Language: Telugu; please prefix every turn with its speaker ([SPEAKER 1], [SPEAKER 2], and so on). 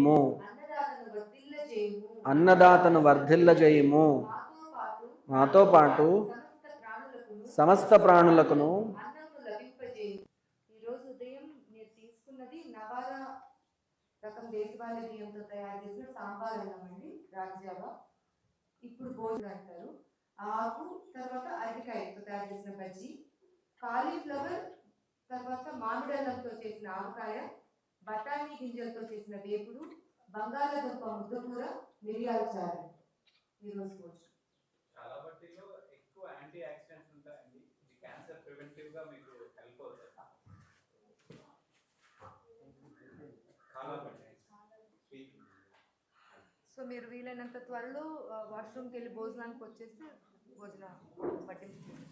[SPEAKER 1] చేయము.
[SPEAKER 2] అన్నదాతను వర్ధిల్ల చేయము. మాతో పాటు
[SPEAKER 1] మాతో
[SPEAKER 2] సమస్త ప్రాణులకును
[SPEAKER 1] సమస్త
[SPEAKER 2] ఈరోజు ఉదయం మీరు తీసుకున్నది నవార రకం దేశవాళీ బియ్యంతో తయారు చేసిన సాంబార్ అన్నం రాజ్యావా ఇప్పుడు భోజనం అంటారు. ఆకు తర్వాత అరటికాయతో తయారు చేసిన బజ్జీ. కాలీఫ్లవర్ తర్వాత మామిడల్లంతో చేసిన ఆవకాయ బఠానీ గింజలతో చేసిన వేపుడు బంగాళాదుంప ముద్దకూర మిరియాల చారు. ఈరోజు భోజనం
[SPEAKER 3] చాలా బట్టిలో ఎక్కువ యాంటీ ఆక్సిడెంట్స్ ఉంటాయండి. ఇది క్యాన్సర్ ప్రివెంటివ్గా మీకు హెల్ప్ అవుతుంది. చాలా బట్టి స్వీట్
[SPEAKER 2] సో మీరు వీలైనంత త్వరలో వాష్రూమ్కి వెళ్ళి భోజనానికి వచ్చేస్తే భోజనం పట్టించుకోండి.